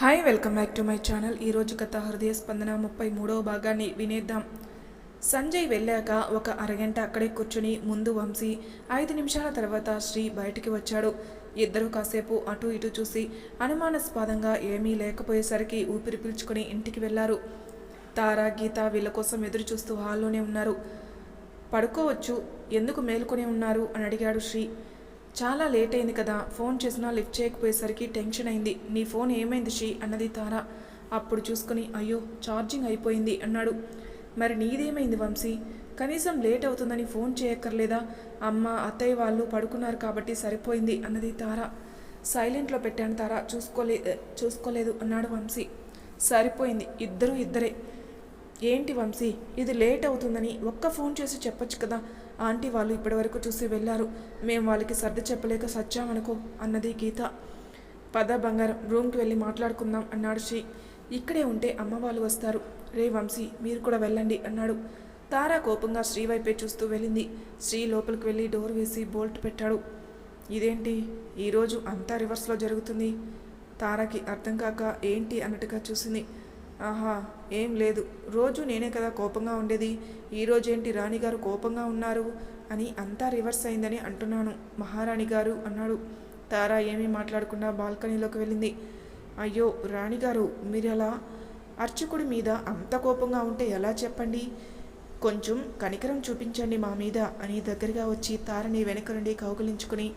Hi welcome back to my channel. ఈరోజు కథ హృదయ స్పందన ముప్పై మూడవ భాగాన్ని వినేద్దాం. సంజయ్ వెళ్ళాక ఒక అరగంట అక్కడే కూర్చుని ముందు వంశీ ఐదు నిమిషాల తర్వాత శ్రీ బయటికి వచ్చాడు. ఇద్దరు కాసేపు అటు ఇటు చూసి అనుమానాస్పదంగా ఏమీ లేకపోయేసరికి ఊపిరి పీల్చుకుని ఇంటికి వెళ్ళారు. తారా గీత వీళ్ళ కోసం ఎదురు చూస్తూ హాల్లోనే ఉన్నారు. పడుకోవచ్చు ఎందుకు మేలుకొని ఉన్నారు? అని అడిగాడు శ్రీ. చాలా లేట్ అయింది కదా ఫోన్ చేసినా లిఫ్ట్ చేయకపోయేసరికి టెన్షన్ అయింది. నీ ఫోన్ ఏమైంది షీ అన్నది తార. అప్పుడు చూసుకుని అయ్యో ఛార్జింగ్ అయిపోయింది అన్నాడు. మరి నీదేమైంది వంశీ? కనీసం లేట్ అవుతుందని ఫోన్ చేయక్కర్లేదా? అమ్మ అత్తయ్య వాళ్ళు పడుకున్నారు కాబట్టి సరిపోయింది అన్నది తార. సైలెంట్లో పెట్టాను తారా చూసుకోలే చూసుకోలేదు అన్నాడు వంశీ. సరిపోయింది ఇద్దరు ఇద్దరే. ఏంటి వంశీ? ఇది లేట్ అవుతుందని ఒక్క ఫోన్ చేసి చెప్పొచ్చు కదా ఆంటీ వాళ్ళు ఇప్పటివరకు చూసి వెళ్ళారు. మేము వాళ్ళకి సర్ది చెప్పలేక సచ్చామనుకో అన్నది గీత. పద బంగారం రూమ్కి వెళ్ళి మాట్లాడుకుందాం అన్నాడు శ్రీ. ఇక్కడే ఉంటే అమ్మ వాళ్ళు వస్తారు. రే వంశీ మీరు కూడా వెళ్ళండి అన్నాడు. తారా కోపంగా శ్రీ వైపే చూస్తూ వెళ్ళింది. శ్రీ లోపలికి వెళ్ళి డోర్ వేసి బోల్ట్ పెట్టాడు. ఇదేంటి? ఈరోజు అంతా రివర్స్లో జరుగుతుంది. తారాకి అర్థం కాక ఏంటి అన్నట్టుగా చూసింది. ఆహా ఏం లేదు. రోజు నేనే కదా కోపంగా ఉండేది. ఈరోజేంటి ఏంటి రాణిగారు కోపంగా ఉన్నారు? అని అంతా రివర్స్ అయిందని అంటున్నాను. మహారాణి గారు అన్నాడు. తారా ఏమీ మాట్లాడకుండా బాల్కనీలోకి వెళ్ళింది. అయ్యో రాణిగారు మీరు అలా అర్చకుడి మీద అంత కోపంగా ఉంటే ఎలా చెప్పండి? కొంచెం కనికరం చూపించండి మా మీద అని దగ్గరగా వచ్చి తారని వెనక నుండి కౌగిలించుకుని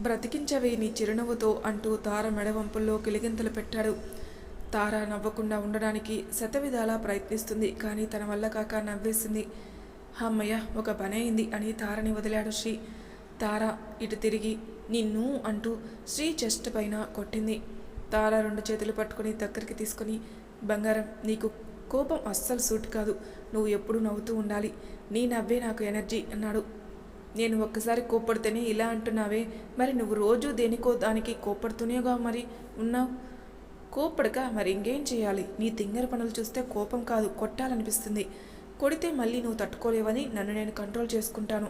బ్రతికించవే నీ చిరునవ్వుతో అంటూ తార మెడవంపుల్లో కిలిగింతలు పెట్టాడు. తార నవ్వకుండా ఉండడానికి శతవిధాలా ప్రయత్నిస్తుంది కానీ తన వల్ల కాక నవ్వేసింది అమ్మయ్య ఒక పని అయింది అని తారని వదిలాడు శ్రీ. తార ఇటు తిరిగి నిన్ను అంటూ శ్రీ చెస్ట్ పైన కొట్టింది. తార రెండు చేతులు పట్టుకొని దగ్గరికి తీసుకొని బంగారం నీకు కోపం అస్సలు సూట్ కాదు. నువ్వు ఎప్పుడు నవ్వుతూ ఉండాలి. నీ నవ్వే నాకు ఎనర్జీ అన్నాడు. నేను ఒక్కసారి కోప్పడితేనే ఇలా అంటున్నావే. మరి నువ్వు రోజు దేనికో దానికి కోప్పడుతూనేగా మరి ఉన్నావు? కోప్పడక మరి ఇంకేం చేయాలి? నీ తింగర పనులు చూస్తే కోపం కాదు కొట్టాలనిపిస్తుంది. కొడితే మళ్ళీ నువ్వు తట్టుకోలేవని నన్ను నేను కంట్రోల్ చేసుకుంటాను.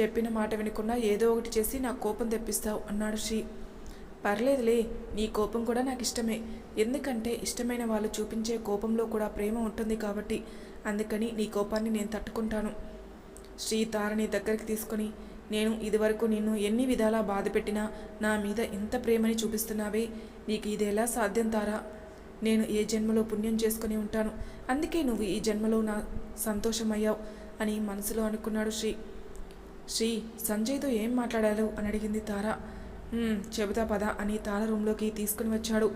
చెప్పిన మాట వినకుండా ఏదో ఒకటి చేసి నా కోపం తెప్పిస్తావు అన్నాడు శ్రీ. పర్లేదులే నీ కోపం కూడా నాకు ఇష్టమే. ఎందుకంటే ఇష్టమైన వాళ్ళు చూపించే కోపంలో కూడా ప్రేమ ఉంటుంది కాబట్టి అందుకని నీ కోపాన్ని నేను తట్టుకుంటాను. శ్రీ తారని దగ్గరికి తీసుకొని నేను ఇదివరకు నిన్ను ఎన్ని విధాలా బాధ పెట్టినా నా మీద ఇంత ప్రేమని చూపిస్తున్నావే? నీకు ఇది ఎలా సాధ్యం తారా? నేను ఏ జన్మలో పుణ్యం చేసుకుని ఉంటాను? అందుకే నువ్వు ఈ జన్మలో నా సంతోషమయ్యావు అని మనసులో అనుకున్నాడు శ్రీ. శ్రీ సంజయ్తో ఏం మాట్లాడాలో అని అడిగింది తార. చెబుతా పద అని తార రూమ్లోకి తీసుకుని వచ్చాడు.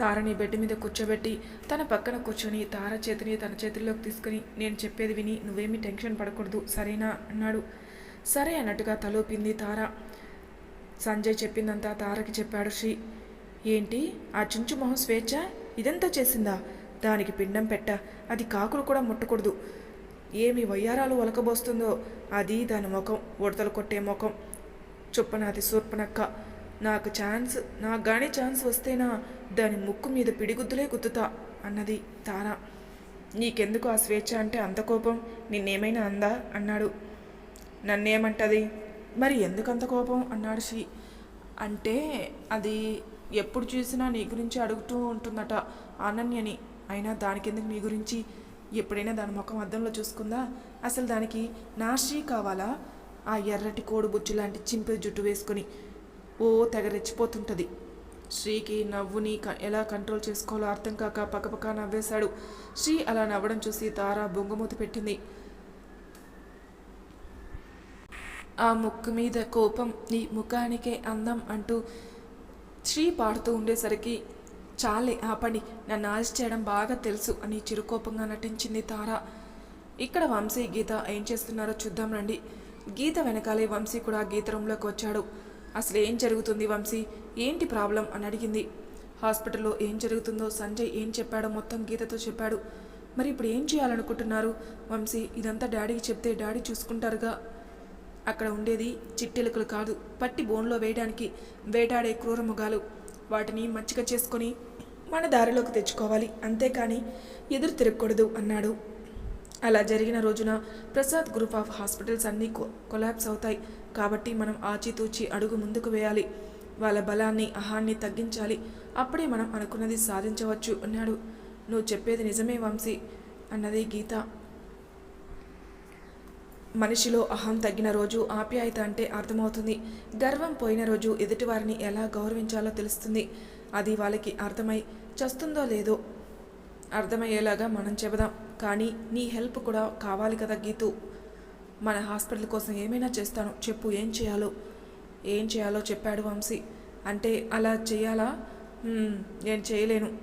తారని బెడ్ మీద కూర్చోబెట్టి తన పక్కన కూర్చొని తార చేతిని తన చేతుల్లోకి తీసుకుని నేను చెప్పేది విని నువ్వేమీ టెన్షన్ పడకూడదు సరేనా? అన్నాడు. సరే అన్నట్టుగా తలోపింది తార. సంజయ్ చెప్పిందంతా తారకి చెప్పాడు శ్రీ. ఏంటి? ఆ చించు మొహం స్వేచ్ఛ? ఇదంతా చేసిందా? దానికి పిండం పెట్ట. అది కాకులు కూడా ముట్టకూడదు. ఏమి వయ్యారాలు ఒలకబోస్తుందో అది దాని ముఖం. ఉడతలు కొట్టే ముఖం. చుప్పనాది సూర్పనక్క. నాకు ఛాన్స్ నాకు కానీ ఛాన్స్ వస్తేనా దాని ముక్కు మీద పిడిగుద్దులే గుద్దుతా అన్నది తార. నీకెందుకు ఆ స్వేచ్ఛ అంటే అంత కోపం? నిన్నేమైనా అందా? అన్నాడు. నన్నేమంటది? మరి ఎందుకంత కోపం? అన్నాడు శ్రీ. అంటే అది ఎప్పుడు చూసినా నీ గురించి అడుగుతూ ఉంటుందట అనన్యని. అయినా దానికెందుకు నీ గురించి? ఎప్పుడైనా దాని ముఖం అద్దంలో చూసుకుందా? అసలు దానికి నా శ్రీ కావాలా? ఆ ఎర్రటి కోడి బుజ్జు లాంటి చింపి జుట్టు వేసుకొని ఓ తెగ రెచ్చిపోతుంటుంది. శ్రీకి నవ్వుని క- ఎలా కంట్రోల్ చేసుకోవాలో అర్థం కాక పక్కపక్క నవ్వేశాడు. శ్రీ అలా నవ్వడం చూసి తార బొంగమూత పెట్టింది. ఆ ముక్కు మీద కోపం నీ ముఖానికే అందం అంటూ శ్రీ పాడుతూ ఉండేసరికి చాలే పని నన్ను ఆశ చేయడం బాగా తెలుసు అని చిరుకోపంగా నటించింది తార. ఇక్కడ వంశీ గీత ఏం చేస్తున్నారో చూద్దాం రండి. గీత వెనకాలే వంశీ కూడా గీత రూమ్లోకి వచ్చాడు. అసలు ఏం జరుగుతుంది వంశీ? ఏంటి ప్రాబ్లం? అని అడిగింది. హాస్పిటల్లో ఏం జరుగుతుందో సంజయ్ ఏం చెప్పాడో మొత్తం గీతతో చెప్పాడు. మరి ఇప్పుడు ఏం చేయాలనుకుంటున్నారు? వంశీ ఇదంతా డాడీకి చెప్తే డాడీ చూసుకుంటారుగా. అక్కడ ఉండేది చిట్టెలుకలు కాదు. పట్టి బోన్లో వేయడానికి వేటాడే క్రూరముగాలు. వాటిని మచ్చిక చేసుకొని మన దారిలోకి తెచ్చుకోవాలి. అంతేకాని ఎదురు తిరగకూడదు అన్నాడు. అలా జరిగిన రోజున ప్రసాద్ గ్రూప్ ఆఫ్ హాస్పిటల్స్ అన్నీ కొలాప్స్ అవుతాయి. కాబట్టి మనం ఆచితూచి అడుగు ముందుకు వేయాలి. వాళ్ళ బలాన్ని అహాన్ని తగ్గించాలి. అప్పుడే మనం అనుకున్నది సాధించవచ్చు అన్నాడు. నువ్వు చెప్పేది నిజమే వంశీ అన్నది గీత. మనిషిలో అహం తగ్గిన రోజు ఆప్యాయత అంటే అర్థమవుతుంది. గర్వం పోయిన రోజు ఎదుటివారిని ఎలా గౌరవించాలో తెలుస్తుంది. అది వాళ్ళకి అర్థమై చస్తుందో లేదో అర్థమయ్యేలాగా మనం చెబుదాం. కానీ నీ హెల్ప్ కూడా కావాలి కదా గీతు? మన హాస్పిటల్ కోసం ఏమైనా చేస్తాను. చెప్పు ఏం చేయాలో? ఏం చేయాలో చెప్పాడు వంశీ. అంటే అలా చేయాలా? నేను చేయలేను.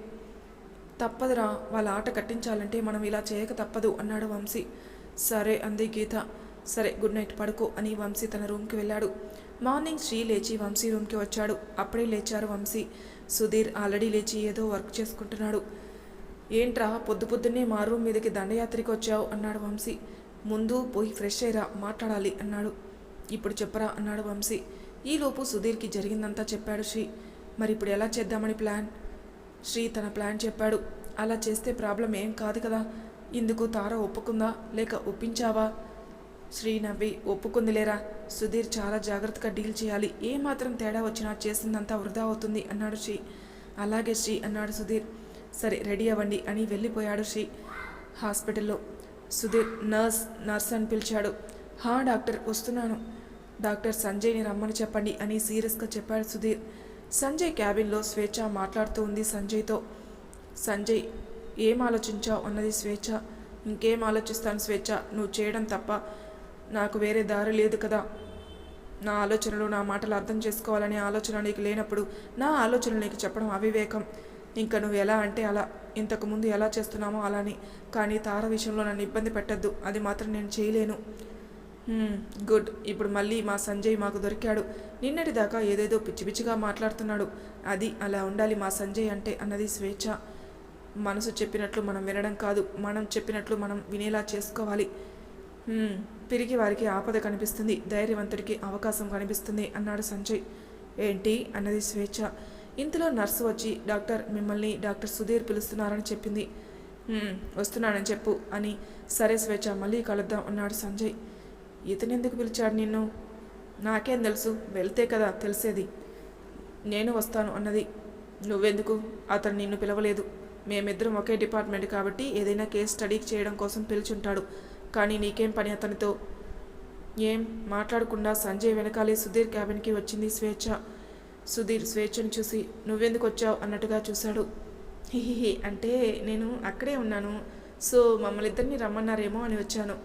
తప్పదురా వాళ్ళ ఆట కట్టించాలంటే మనం ఇలా చేయక తప్పదు అన్నాడు వంశీ. సరే అంది గీత. సరే గుడ్ నైట్ పడుకో అని వంశీ తన రూమ్కి వెళ్ళాడు. మార్నింగ్ శ్రీ లేచి వంశీ రూమ్కి వచ్చాడు. అప్పుడే లేచారు వంశీ. సుధీర్ ఆల్రెడీ లేచి ఏదో వర్క్ చేసుకుంటున్నాడు. ఏంట్రా పొద్దు పొద్దున్నే మా రూమ్ మీదకి దండయాత్రికి వచ్చావు అన్నాడు వంశీ. ముందు పోయి ఫ్రెష్ అయ్యరా మాట్లాడాలి అన్నాడు. ఇప్పుడు చెప్పరా అన్నాడు వంశీ. ఈలోపు సుధీర్కి జరిగిందంతా చెప్పాడు శ్రీ. మరి ఇప్పుడు ఎలా చేద్దామని ప్లాన్? శ్రీ తన ప్లాన్ చెప్పాడు. అలా చేస్తే ప్రాబ్లం ఏం కాదు కదా. ఇందుకు తార ఒప్పుకుందా? లేక ఒప్పించావా? శ్రీ నవ్వి ఒప్పుకుందిలేరా? సుధీర్ చాలా జాగ్రత్తగా డీల్ చేయాలి. ఏ మాత్రం తేడా వచ్చినా చేసిందంతా వృధా అవుతుంది అన్నాడు శ్రీ. అలాగే శ్రీ అన్నాడు సుధీర్. సరే రెడీ అవ్వండి అని వెళ్ళిపోయాడు శ్రీ హాస్పిటల్లో. సుధీర్ నర్స్ నర్స్ అని పిలిచాడు. హా డాక్టర్ వస్తున్నాను. డాక్టర్ సంజయ్ని రమ్మని చెప్పండి అని సీరియస్గా చెప్పాడు సుధీర్. సంజయ్ క్యాబిన్లో స్వేచ్ఛ మాట్లాడుతూ ఉంది సంజయ్తో. సంజయ్ ఏం ఆలోచించావు అన్నది స్వేచ్ఛ. ఇంకేం ఆలోచిస్తాను స్వేచ్ఛ? నువ్వు చేయడం తప్ప నాకు వేరే దారి లేదు కదా. నా ఆలోచనలు నా మాటలు అర్థం చేసుకోవాలనే ఆలోచన నీకు లేనప్పుడు నా ఆలోచనలు నీకు చెప్పడం అవివేకం. ఇంకా నువ్వు ఎలా అంటే అలా ఇంతకుముందు ఎలా చేస్తున్నామో అలానే. కానీ తార విషయంలో నన్ను ఇబ్బంది పెట్టద్దు. అది మాత్రం నేను చేయలేను. గుడ్. ఇప్పుడు మళ్ళీ మా సంజయ్ మాకు దొరికాడు. నిన్నటి దాకా ఏదేదో పిచ్చి పిచ్చిగా మాట్లాడుతున్నాడు. అది అలా ఉండాలి మా సంజయ్ అంటే అన్నది స్వేచ్ఛ. మనసు చెప్పినట్లు మనం వినడం కాదు. మనం చెప్పినట్లు మనం వినేలా చేసుకోవాలి. తిరిగి వారికి ఆపద కనిపిస్తుంది. ధైర్యవంతుడికి అవకాశం కనిపిస్తుంది అన్నాడు సంజయ్. ఏంటి? అన్నది స్వేచ్ఛ. ఇంతలో నర్సు వచ్చి డాక్టర్ మిమ్మల్ని డాక్టర్ సుధీర్ పిలుస్తున్నారని చెప్పింది. వస్తున్నానని చెప్పు అని. సరే స్వేచ్ఛ మళ్ళీ కలుద్దాం అన్నాడు సంజయ్. ఇతను ఎందుకు పిలిచాడు నిన్ను? నాకేం తెలుసు వెళ్తే కదా తెలిసేది. నేను వస్తాను అన్నది. నువ్వెందుకు? అతను నిన్ను పిలవలేదు. మేమిద్దరం ఒకే డిపార్ట్మెంట్ కాబట్టి ఏదైనా కేస్ స్టడీ చేయడం కోసం పిలుచుంటాడు. కానీ నీకేం పని అతనితో? ఏం? మాట్లాడకుండా సంజయ్ వెనకాలే సుధీర్ క్యాబిన్కి వచ్చింది స్వేచ్ఛ. సుధీర్ స్వేచ్ఛను చూసి నువ్వెందుకు వచ్చావు? అన్నట్టుగా చూశాడు. హిహిహి అంటే నేను అక్కడే ఉన్నాను. సో మమ్మల్ని ఇద్దరిని రమ్మన్నారేమో అని వచ్చాను.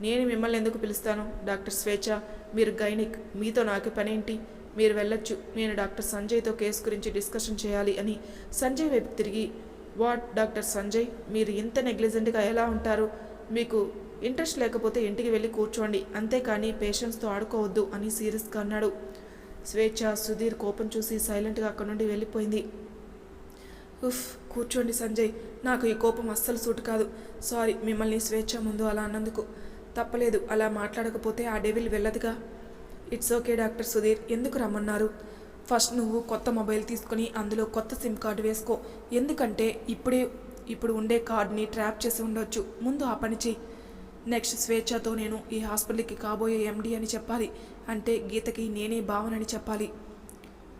నేను మిమ్మల్ని ఎందుకు పిలుస్తాను డాక్టర్ స్వేచ్ఛ? మీరు గైనిక్. మీతో నాకు పనేంటి? మీరు వెళ్ళొచ్చు. నేను డాక్టర్ సంజయ్తో కేసు గురించి డిస్కషన్ చేయాలి అని సంజయ్ వైపు తిరిగి వాట్? డాక్టర్ సంజయ్ మీరు ఇంత నెగ్లిజెంట్గా ఎలా ఉంటారు? మీకు ఇంట్రెస్ట్ లేకపోతే ఇంటికి వెళ్ళి కూర్చోండి. అంతేకాని పేషెంట్స్తో ఆడుకోవద్దు అని సీరియస్గా అన్నాడు. స్వేచ్ఛ సుధీర్ కోపం చూసి సైలెంట్గా అక్కడి నుండి వెళ్ళిపోయింది. ఉఫ్ కూర్చోండి సంజయ్. నాకు ఈ కోపం అస్సలు సూటు కాదు. సారీ మిమ్మల్ని స్వేచ్ఛ ముందు అలా అన్నందుకు. తప్పలేదు అలా మాట్లాడకపోతే ఆ డెవిల్ వెళ్ళదుగా. ఇట్స్ ఓకే డాక్టర్ సుధీర్ ఎందుకు రమ్మన్నారు? ఫస్ట్ నువ్వు కొత్త మొబైల్ తీసుకొని అందులో కొత్త సిమ్ కార్డు వేసుకో. ఎందుకంటే ఇప్పుడే ఇప్పుడు ఉండే కార్డ్ని ట్రాప్ చేసి ఉండొచ్చు. ముందు ఆ పని చెయ్యి. నెక్స్ట్ స్వేచ్ఛతో నేను ఈ హాస్పిటల్కి కాబోయే ఎండి అని చెప్పాలి. అంటే గీతకి నేనే భావనని చెప్పాలి.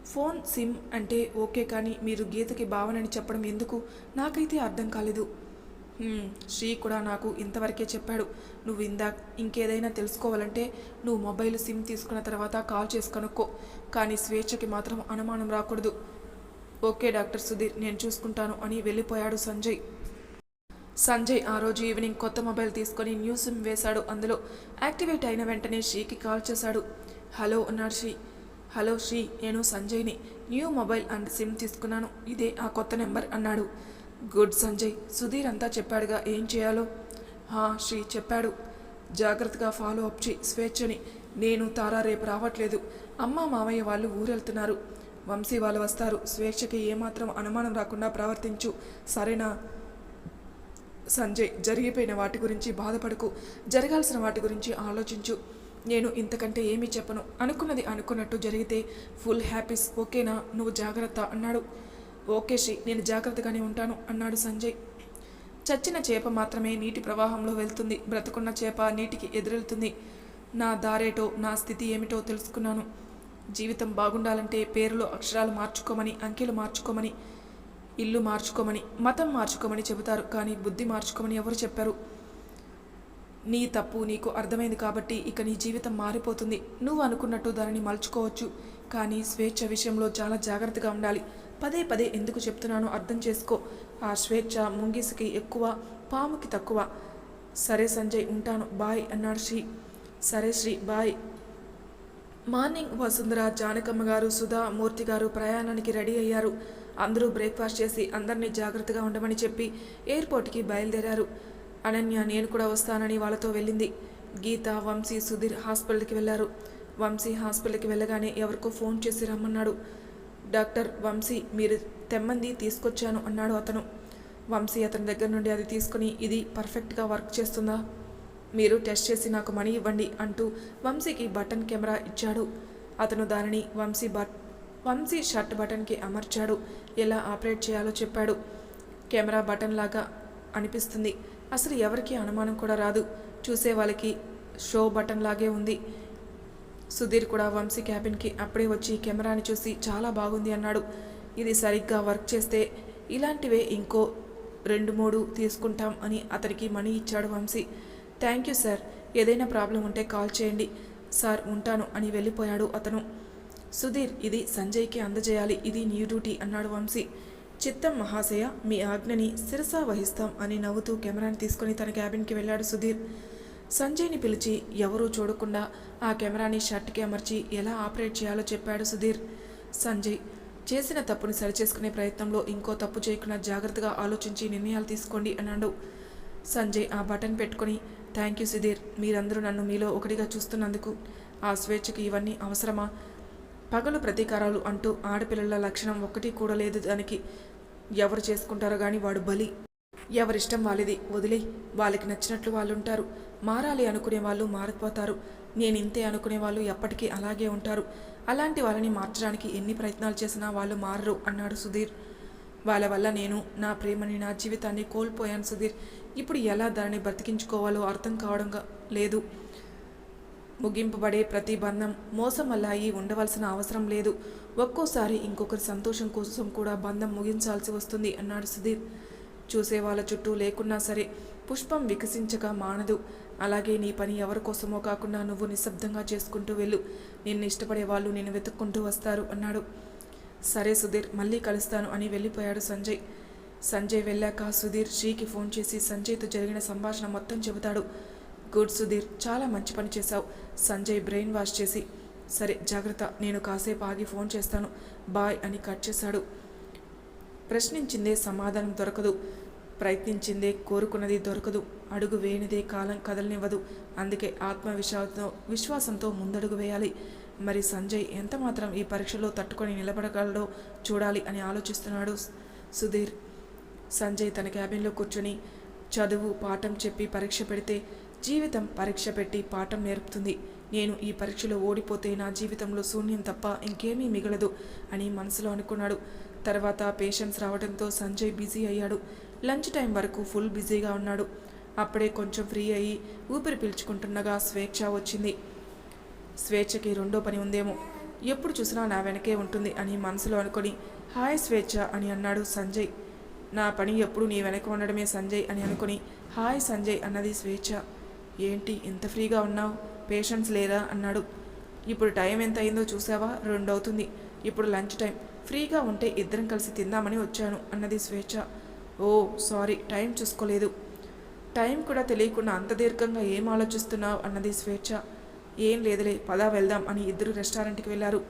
ఫోన్ సిమ్ అంటే ఓకే కానీ మీరు గీతకి భావనని చెప్పడం ఎందుకు? నాకైతే అర్థం కాలేదు. శ్రీ కూడా నాకు ఇంతవరకే చెప్పాడు. నువ్వు ఇందా ఇంకేదైనా తెలుసుకోవాలంటే నువ్వు మొబైల్ సిమ్ తీసుకున్న తర్వాత కాల్ చేసి కనుక్కో. కానీ స్వేచ్ఛకి మాత్రం అనుమానం రాకూడదు. ఓకే డాక్టర్ సుధీర్ నేను చూసుకుంటాను అని వెళ్ళిపోయాడు సంజయ్. సంజయ్ ఆ రోజు ఈవినింగ్ కొత్త మొబైల్ తీసుకొని న్యూ సిమ్ వేశాడు. అందులో యాక్టివేట్ అయిన వెంటనే శ్రీకి కాల్ చేశాడు. హలో అన్నాడు శ్రీ. హలో శ్రీ నేను సంజయ్ని. న్యూ మొబైల్ అండ్ సిమ్ తీసుకున్నాను. ఇదే ఆ కొత్త నెంబర్ అన్నాడు. గుడ్ సంజయ్. సుధీర్ అంతా చెప్పాడుగా ఏం చేయాలో? హా శ్రీ చెప్పాడు. జాగ్రత్తగా ఫాలో అప్ చేయి స్వేచ్ఛని. నేను తారా రేపు రావట్లేదు. అమ్మ మామయ్య వాళ్ళు ఊరెళ్తున్నారు. వంశీ వాళ్ళు వస్తారు. స్వేచ్ఛకి ఏమాత్రం అనుమానం రాకుండా ప్రవర్తించు. సరేనా? సంజయ్ జరిగిపోయిన వాటి గురించి బాధపడకు. జరగాల్సిన వాటి గురించి ఆలోచించు. నేను ఇంతకంటే ఏమీ చెప్పను. అనుకున్నది అనుకున్నట్టు జరిగితే ఫుల్ హ్యాపీస్ ఓకేనా? నువ్వు జాగ్రత్త అన్నాడు. ఓకే శ్రీ నేను జాగ్రత్తగానే ఉంటాను అన్నాడు సంజయ్. చచ్చిన చేప మాత్రమే నీటి ప్రవాహంలో వెళ్తుంది. బ్రతుకున్న చేప నీటికి ఎదురెళ్తుంది. నా దారేటో నా స్థితి ఏమిటో తెలుసుకున్నాను. జీవితం బాగుండాలంటే పేరులో అక్షరాలు మార్చుకోమని అంకెలు మార్చుకోమని ఇల్లు మార్చుకోమని మతం మార్చుకోమని చెబుతారు కానీ బుద్ధి మార్చుకోమని ఎవరు చెప్పారు? నీ తప్పు నీకు అర్థమైంది కాబట్టి ఇక నీ జీవితం మారిపోతుంది. నువ్వు అనుకున్నట్టు దానిని మలుచుకోవచ్చు కానీ స్వేచ్ఛ విషయంలో చాలా జాగ్రత్తగా ఉండాలి. పదే పదే ఎందుకు చెప్తున్నానో అర్థం చేసుకో. ఆ స్వేచ్ఛ ముంగిసికి ఎక్కువ పాముకి తక్కువ. సరే సంజయ్ ఉంటాను. బాయ్ అన్నాడు శ్రీ. సరే శ్రీ బాయ్. మార్నింగ్ వసుంధర జానకమ్మ గారు సుధా మూర్తి గారు ప్రయాణానికి రెడీ అయ్యారు. అందరూ బ్రేక్ఫాస్ట్ చేసి అందరినీ జాగ్రత్తగా ఉండమని చెప్పి ఎయిర్పోర్ట్కి బయలుదేరారు. అనన్య నేను కూడా వస్తానని వాళ్ళతో వెళ్ళింది. గీత వంశీ సుధీర్ హాస్పిటల్కి వెళ్ళారు వంశీ హాస్పిటల్కి వెళ్ళగానే ఎవరికో ఫోన్ చేసి రమ్మన్నాడు. డాక్టర్ వంశీ మీరు తెమ్మంది తీసుకొచ్చాను అన్నాడు అతను. వంశీ అతని దగ్గర నుండి అది తీసుకుని ఇది పర్ఫెక్ట్గా వర్క్ చేస్తుందా? మీరు టెస్ట్ చేసి నాకు మనీ ఇవ్వండి అంటూ వంశీకి బటన్ కెమెరా ఇచ్చాడు. అతను దానిని వంశీ బట్ వంశీ షర్ట్ బటన్కి అమర్చాడు. ఎలా ఆపరేట్ చేయాలో చెప్పాడు. కెమెరా బటన్ లాగా అనిపిస్తుంది. అసలు ఎవరికి అనుమానం కూడా రాదు. చూసే వాళ్ళకి షో బటన్ లాగే ఉంది. సుధీర్ కూడా వంశీ క్యాబిన్కి అప్పుడే వచ్చి కెమెరాని చూసి చాలా బాగుంది అన్నాడు. ఇది సరిగ్గా వర్క్ చేస్తే ఇలాంటివే ఇంకో రెండు మూడు తీసుకుంటాం అని అతనికి మనీ ఇచ్చాడు వంశీ. Thank you sir. ఏదైనా ప్రాబ్లం ఉంటే కాల్ చేయండి. సార్ ఉంటాను అని వెళ్ళిపోయాడు అతను. సుధీర్ ఇది సంజయ్కి అందజేయాలి ఇది నీ డ్యూటీ అన్నాడు వంశీ. చిత్తం మహాశయ మీ ఆజ్ఞని శిరసా వహిస్తాం అని నవ్వుతూ కెమెరాని తీసుకుని తన క్యాబిన్కి వెళ్ళాడు సుధీర్. సంజయ్ని పిలిచి ఎవరూ చూడకుండా ఆ కెమెరాని షర్ట్కి అమర్చి ఎలా ఆపరేట్ చేయాలో చెప్పాడు సుధీర్. సంజయ్ చేసిన తప్పుని సరిచేసుకునే ప్రయత్నంలో ఇంకో తప్పు చేయకుండా జాగ్రత్తగా ఆలోచించి నిర్ణయాలు తీసుకోండి అన్నాడు. సంజయ్ ఆ బటన్ పెట్టుకొని థ్యాంక్ యూ సుధీర్ మీరందరూ నన్ను మీలో ఒకటిగా చూస్తున్నందుకు. ఆ స్వేచ్ఛకి ఇవన్నీ అవసరమా? పగలు ప్రతీకారాలు అంటూ ఆడపిల్లల లక్షణం ఒక్కటి కూడా లేదు దానికి. ఎవరు చేసుకుంటారో కానీ వాడు బలి. ఎవరిష్టం వాళ్ళది వదిలే. వాళ్ళకి నచ్చినట్లు వాళ్ళు ఉంటారు మారాలి అనుకునే వాళ్ళు మారిపోతారు. నేను ఇంతే అనుకునే వాళ్ళు ఎప్పటికీ అలాగే ఉంటారు. అలాంటి వాళ్ళని మార్చడానికి ఎన్ని ప్రయత్నాలు చేసినా వాళ్ళు మారరు అన్నాడు సుధీర్. వాళ్ళ వల్ల నేను నా ప్రేమని నా జీవితాన్ని కోల్పోయాను సుధీర్. ఇప్పుడు ఎలా దానిని బ్రతికించుకోవాలో అర్థం కావడం లేదు. ముగింపబడే ప్రతి బంధం మోసం వల్ల అయి ఉండవలసిన అవసరం లేదు. ఒక్కోసారి ఇంకొకరి సంతోషం కోసం కూడా బంధం ముగించాల్సి వస్తుంది అన్నాడు సుధీర్. చూసే వాళ్ళ చుట్టూ లేకున్నా సరే పుష్పం వికసించక మానదు. అలాగే నీ పని ఎవరి కోసమో కాకుండా నువ్వు నిశ్శబ్దంగా చేసుకుంటూ వెళ్ళు. నిన్ను ఇష్టపడే వాళ్ళు నేను వెతుక్కుంటూ వస్తారు అన్నాడు. సరే సుధీర్ మళ్ళీ కలుస్తాను అని వెళ్ళిపోయాడు సంజయ్. సంజయ్ వెళ్ళాక సుధీర్ శ్రీకి ఫోన్ చేసి సంజయ్తో జరిగిన సంభాషణ మొత్తం చెబుతాడు. గుడ్ సుధీర్ చాలా మంచి పని చేశావు. సంజయ్ బ్రెయిన్ వాష్ చేసి సరే జాగ్రత్త నేను కాసేపు ఆగి ఫోన్ చేస్తాను. బాయ్ అని కట్ చేశాడు. ప్రశ్నించిందే సమాధానం దొరకదు. ప్రయత్నించిందే కోరుకున్నది దొరకదు. అడుగు వేయనిదే కాలం కదలనివ్వదు. అందుకే ఆత్మవిశ్వాసంతో విశ్వాసంతో ముందడుగు వేయాలి. మరి సంజయ్ ఎంత మాత్రం ఈ పరీక్షలో తట్టుకొని నిలబడగలడో చూడాలి అని ఆలోచిస్తున్నాడు సుధీర్. సంజయ్ తన క్యాబిన్లో కూర్చొని చదువు పాఠం చెప్పి పరీక్ష పెడితే జీవితం పరీక్ష పెట్టి పాఠం నేర్పుతుంది. నేను ఈ పరీక్షలో ఓడిపోతే నా జీవితంలో శూన్యం తప్ప ఇంకేమీ మిగలదు అని మనసులో అనుకున్నాడు. తర్వాత పేషెంట్స్ రావడంతో సంజయ్ బిజీ అయ్యాడు. లంచ్ టైం వరకు ఫుల్ బిజీగా ఉన్నాడు. అప్పుడే కొంచెం ఫ్రీ అయ్యి ఊపిరి పీల్చుకుంటుండగా స్వేచ్ఛ వచ్చింది. స్వేచ్ఛకి రెండో పని ఉందేమో. ఎప్పుడు చూసినా నా వెనకే ఉంటుంది అని మనసులో అనుకొని హాయ్ స్వేచ్ఛ అని అన్నాడు సంజయ్. నా పని ఎప్పుడు నీ వెనక ఉండడమే సంజయ్ అని అనుకుని హాయ్ సంజయ్ అన్నది స్వేచ్ఛ. ఏంటి ఇంత ఫ్రీగా ఉన్నావు? పేషెంట్స్ లేదా అన్నాడు. ఇప్పుడు టైం ఎంత అయిందో చూసావా? రెండు అవుతుంది ఇప్పుడు లంచ్ టైం. ఫ్రీగా ఉంటే ఇద్దరం కలిసి తిందామని వచ్చాను అన్నది స్వేచ్ఛ. Oh sorry. టైం చూసుకోలేదు. టైం కూడా తెలియకుండా అంత దీర్ఘంగా ఏం ఆలోచిస్తున్నావు? అన్నది స్వేచ్ఛ. ఏం లేదులే పదా వెళ్దాం అని ఇద్దరు రెస్టారెంట్కి వెళ్ళారు.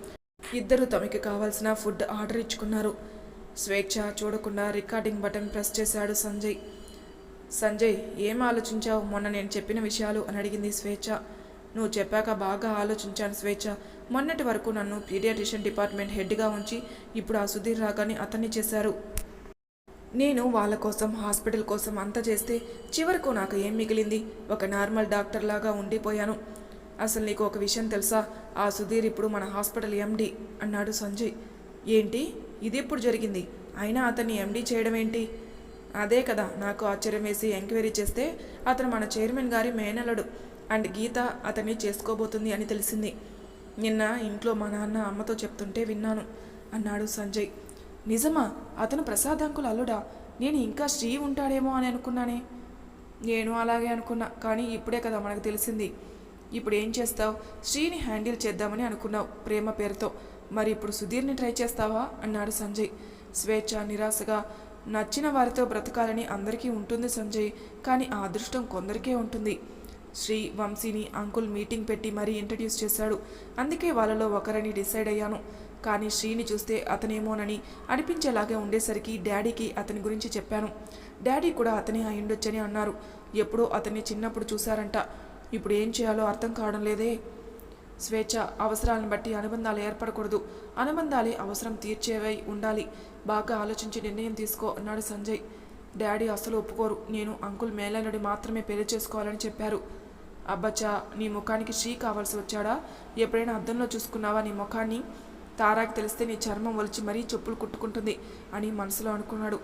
ఇద్దరు తమకి కావాల్సిన ఫుడ్ ఆర్డర్ ఇచ్చుకున్నారు. స్వేచ్ఛ చూడకుండా రికార్డింగ్ బటన్ ప్రెస్ చేశాడు సంజయ్. సంజయ్ ఏం ఆలోచించావు? మొన్న నేను చెప్పిన విషయాలు అని అడిగింది స్వేచ్ఛ. నువ్వు చెప్పాక బాగా ఆలోచించాను స్వేచ్ఛ. మొన్నటి వరకు నన్ను పీడియాట్రిషియన్ డిపార్ట్మెంట్ హెడ్గా ఉంచి ఇప్పుడు ఆ సుధీర్ రాగాని అతన్ని చేశారు. నేను వాళ్ళ కోసం హాస్పిటల్ కోసం అంతా చేస్తే చివరకు నాకు ఏం మిగిలింది? ఒక నార్మల్ డాక్టర్ లాగా ఉండిపోయాను. అసలు నీకు ఒక విషయం తెలుసా? ఆ సుధీర్ ఇప్పుడు మన హాస్పిటల్ ఎండి అన్నాడు సంజయ్. ఏంటి? ఇది ఎప్పుడు జరిగింది? అయినా అతన్ని ఎండి చేయడం ఏంటి అదే కదా నాకు ఆశ్చర్యం వేసి ఎంక్వైరీ చేస్తే అతను మన చైర్మన్ గారి మేనలుడు అండ్ గీత అతన్ని చేసుకోబోతుంది అని తెలిసింది. నిన్న ఇంట్లో మా నాన్న అమ్మతో చెప్తుంటే విన్నాను అన్నాడు సంజయ్. నిజమా? అతను ప్రసాద్ అంకుల్ అల్లుడా? నేను ఇంకా శ్రీ ఉంటాడేమో అని అనుకున్నానే? నేను అలాగే అనుకున్నా కానీ ఇప్పుడే కదా మనకు తెలిసింది. ఇప్పుడు ఏం చేస్తావు? శ్రీని హ్యాండిల్ చేద్దామని అనుకున్నావు ప్రేమ పేరుతో. మరి ఇప్పుడు సుధీర్ని ట్రై చేస్తావా? అన్నాడు సంజయ్. స్వేచ్ఛ నిరాశగా నచ్చిన వారితో బ్రతకాలని అందరికీ ఉంటుంది సంజయ్ కానీ ఆ అదృష్టం కొందరికే ఉంటుంది. శ్రీ వంశీని అంకుల్ మీటింగ్ పెట్టి మరీ ఇంట్రడ్యూస్ చేశాడు. అందుకే వాళ్ళలో ఒకరని డిసైడ్ అయ్యాను. కానీ శ్రీని చూస్తే అతనేమోనని అనిపించేలాగే ఉండేసరికి డాడీకి అతని గురించి చెప్పాను. డాడీ కూడా అతనే అయ్యుండొచ్చని అన్నారు. ఎప్పుడో అతన్ని చిన్నప్పుడు చూశారంట. ఇప్పుడు ఏం చేయాలో అర్థం కావడం లేదే. స్వేచ్ఛ అవసరాలను బట్టి అనుబంధాలు ఏర్పడకూడదు. అనుబంధాలే అవసరం తీర్చేవై ఉండాలి. బాగా ఆలోచించి నిర్ణయం తీసుకో అన్నాడు సంజయ్. డాడీ అసలు ఒప్పుకోరు. నేను అంకుల్ మేలనుడి మాత్రమే పెళ్ళి చేసుకోవాలని చెప్పారు. అబ్బచ్చా నీ ముఖానికి షీ కావాల్సి వచ్చాడా? ఎప్పుడైనా అద్దంలో చూసుకున్నావా నీ ముఖాన్ని? తారాకి తెలిస్తే నీ చర్మం ఒలిచి మరీ చెప్పులు కుట్టుకుంటుంది అని మనసులో అనుకున్నాడు.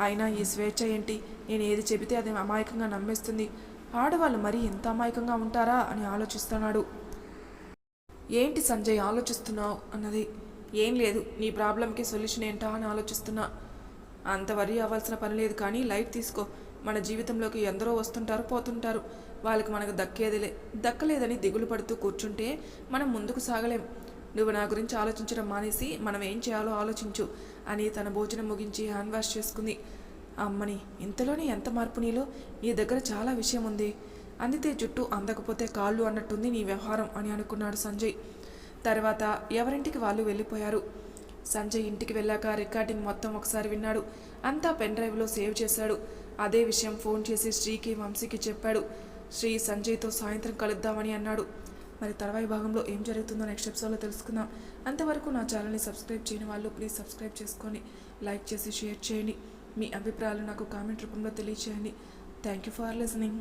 అయినా ఈ స్వేచ్ఛ ఏంటి? నేను ఏది చెబితే అది అమాయకంగా నమ్మేస్తుంది. ఆడవాళ్ళు మరీ ఎంత అమాయకంగా ఉంటారా అని ఆలోచిస్తున్నాడు. ఏంటి సంజయ్ ఆలోచిస్తున్నావు అన్నది? ఏం లేదు నీ ప్రాబ్లంకి సొల్యూషన్ ఏంటా అని ఆలోచిస్తున్నా. అంత వరి అవ్వాల్సిన పని లేదు కానీ లైట్ తీసుకో. మన జీవితంలోకి ఎందరో వస్తుంటారు పోతుంటారు. వాళ్ళకి మనకు దక్కేదిలే. దక్కలేదని దిగులు పడుతూ కూర్చుంటే మనం ముందుకు సాగలేం. నువ్వు నా గురించి ఆలోచించడం మానేసి మనం ఏం చేయాలో ఆలోచించు అని తన భోజనం ముగించి హ్యాండ్ వాష్ చేసుకుంది. అమ్మని ఇంతలోనే ఎంత మార్పు నీలో? నీ దగ్గర చాలా విషయం ఉంది. అందితే జుట్టు అందకపోతే కాళ్ళు అన్నట్టుంది నీ వ్యవహారం అని అనుకున్నాడు సంజయ్. తర్వాత ఎవరింటికి వాళ్ళు వెళ్ళిపోయారు? సంజయ్ ఇంటికి వెళ్ళాక రికార్డింగ్ మొత్తం ఒకసారి విన్నాడు. అంతా పెన్ డ్రైవ్లో సేవ్ చేశాడు. అదే విషయం ఫోన్ చేసి శ్రీకి వంశీకి చెప్పాడు. శ్రీ సంజయ్తో సాయంత్రం కలుద్దామని అన్నాడు. మరి తర్వాయి భాగంలో ఏం జరుగుతుందో నెక్స్ట్ ఎపిసోడ్లో తెలుసుకుందాం. అంతవరకు నా ఛానల్ని సబ్స్క్రైబ్ చేయని వాళ్ళు ప్లీజ్ సబ్స్క్రైబ్ చేసుకొని లైక్ చేసి షేర్ చేయండి. మీ అభిప్రాయాలు నాకు కామెంట్ రూపంలో తెలియచేయండి. Thank you for listening.